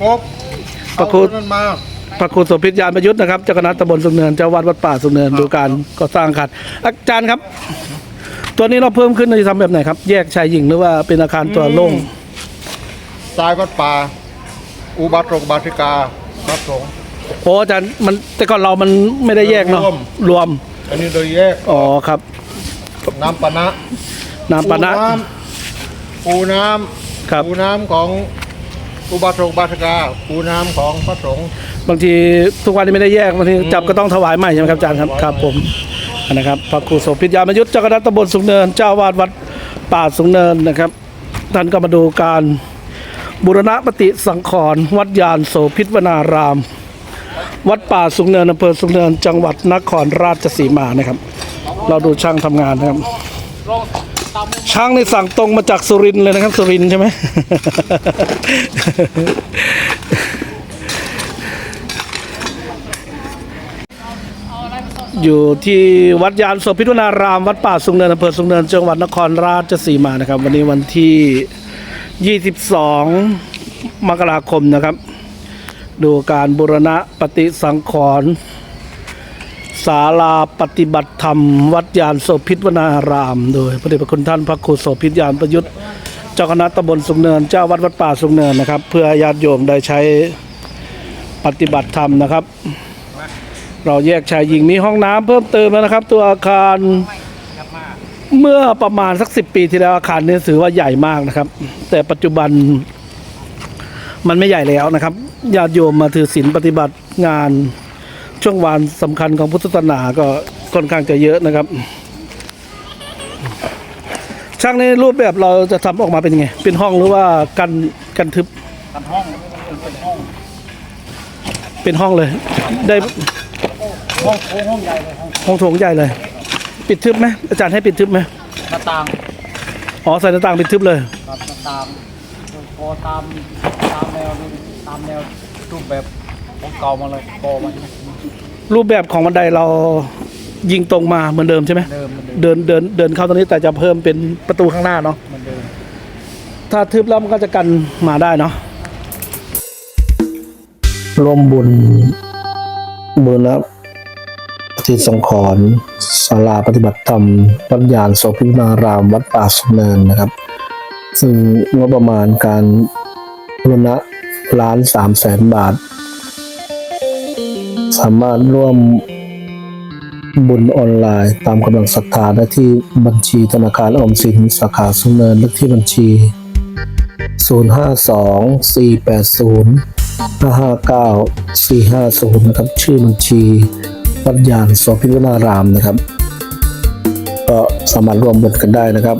ครบพระครูเอานนั้นมาพระครูโสภิตยานประยุทธ์นะครับเจ้าคณะตำบลสุงเนินเจ้าวัดวัดป่าสุงเนินดูการก่อสร้างอาคารอาจารย์ครับ ตัวนี้เราเพิ่มขึ้นเราจะทำแบบไหนครับ แยกชายหญิงหรือว่าเป็นอาคารตัวโล่งทรายวัดป่า อุบาสกอุบาสิกาพระสงฆ์ โอ้อาจารย์มันแต่ก่อนเรามันไม่ได้แยกเนาะรวม รวมอันนี้โดยแยกอ๋อครับน้ำปะนะน้ำปานะปูน้ำปูน้ำครับ ปูน้ำของ อุบาสกบาสิกาปูน้ำของพระสงฆ์บางทีทุกวันนี้ไม่ได้แยกบางทีจับก็ต้องถวายใหม่ใช่ไหมครับอาจารย์ครับครับผมนะครับพระครูโสภิตยานประยุทธเจ้าคณะตำบลสุงเนิน เจ้าวาดวัดป่าสุงเนินนะครับท่านก็มาดูการบูรณะปฏิสังขรณ์วัดยานโสภิตวนาราม วัดป่าสุงเนินอำเภอสุงเนิน จังหวัดนครราชสีมานะครับ เราดูช่างทำงานนะครับ ช่างในสั่งตรงมาจากสุรินทร์เลยนะครับ สุรินทร์ใช่ไหมอยู่ที่วัดยานโสภิตวนาราม วัดป่าสุงเนินอำเภอสุงเนินจังหวัดนครราชสีมานะครับ วันนี้วันที่ 22 มกราคมนะครับ ดูการบูรณะปฏิสังขรณ์ ศาลาปฏิบัติธรรม วัดยานโสภิตวนาราม โดยพระเดชพระคุณท่านพระครูโสภิตยานประยุทธ์เจ้าคณะตำบลสุงเนินเจ้าวัดวัดป่าสุงเนินนะครับ เพื่อญาติโยมได้ใช้ปฏิบัติธรรมนะครับ เราแยกชายหญิงมีห้องน้ำเพิ่มเติมแล้วนะครับ ตัวอาคารเมื่อประมาณสักสิปีที่แล้วอาคารนี้ถือว่าใหญ่มากนะครับ แต่ปัจจุบันมันไม่ใหญ่แล้วนะครับญาติโยมมาถือศีลปฏิบัติงาน ช่วงวันสำคัญของพุทธศาสนาก็ค่อนข้างจะเยอะนะครับ ช่างในรูปแบบเราจะทำออกมาเป็นยังไง เป็นห้องหรือว่ากันกันทึบกันห้องเป็นห้อง เป็นห้องเลย ได้ห้องโถงห้องใหญ่เลยห้องห้องโถงใหญ่เลย ปิดทึบไหมอาจารย์ให้ปิดทึบไหมหน้าต่างอ๋อใส่หน้าต่างปิดทึบเลยครับหน้าต่างพอตามตามแนวนี่ตามแนวรูปแบบ ของเก่ามาเลยกอมารูปแบบของบันไดเรายิงตรงมาเหมือนเดิมใช่ไหมเดิมเหมันเดิมเดินเดินเดินเข้าตรงนี้แต่จะเพิ่มเป็นประตูข้างหน้าเนาะเหมันเดิมถ้าทึบแล้วมันก็จะกันมาได้เนาะร่วมบุญบุญนะปฏิสังขรณ์ศาลาปฏิบัติธรรมวัดยานโสภินาราม วัดป่าสุนเนินนะครับ ซึ่งงบประมาณการบุรณะล้านสามแสนบาท สามารถร่วมบุญออนไลน์ ตามกำลังศรัทธาได้ที่บัญชีธนาคารออมสินสาขาสุนเนินเลขที่บัญชี 052-480-559-450 นะครับ ชื่อบัญชีวัดยานโสภิวนารามนะครับ ก็สามารถร่วมบุญกันได้นะครับ